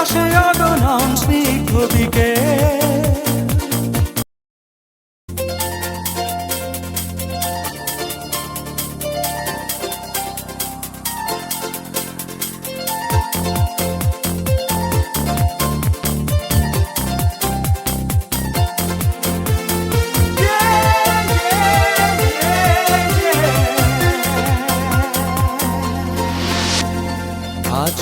হাসে অগণন স্নিগ্ধ দিকে।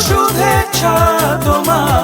শুভেচ্ছা তোমার।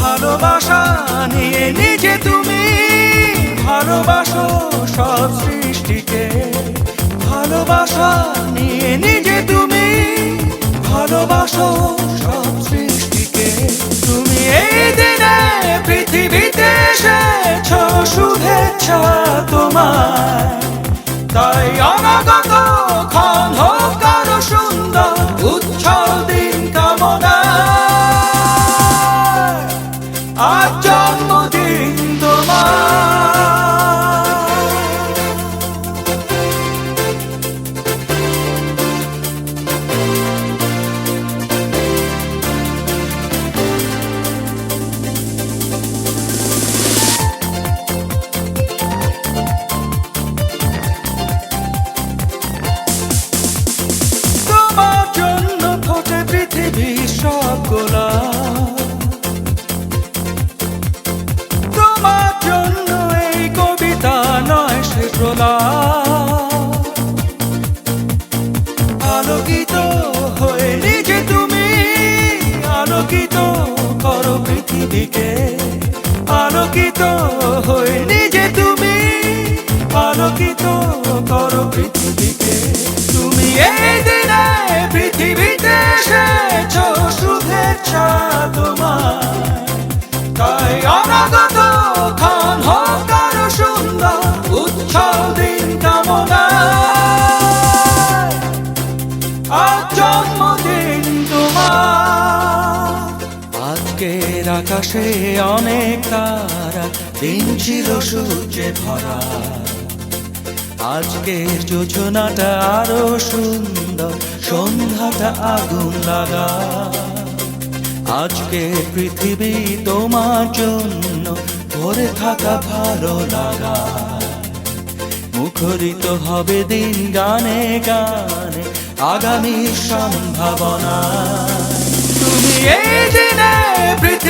ভালোবাসা নিয়ে নিজে তুমি ভালোবাসো সব সৃষ্টিকে। ভালোবাসা নিয়ে নিজে তুমি ভালোবাসো শুভেচ্ছা তোমার। তাই অনাগত পৃথিবীকে আলোকিত হয়ে নিজে তুমি আলোকিত করো পৃথিবীকে। তুমি এই দিনে পৃথিবীতে এসেছ, শুভেচ্ছা তোমার তাই অনাগত ক্ষণ হোক আরও সুন্দর উচ্ছল দিন কামনা আজ জন্মদিন তোমার। আজকের আকাশে অনেক তারা, দিন ছিল সূর্যে ভরা। আজকের যোজনাটা আরও সুন্দর, সন্ধ্যাটা আগুন লাগা। আজকে পৃথিবী তোমার জন্য ভরে থাকা ভালো লাগা। মুখরিত হবে দিন গানে গানে আগামী সম্ভাবনা। এই দিনে পৃথিবী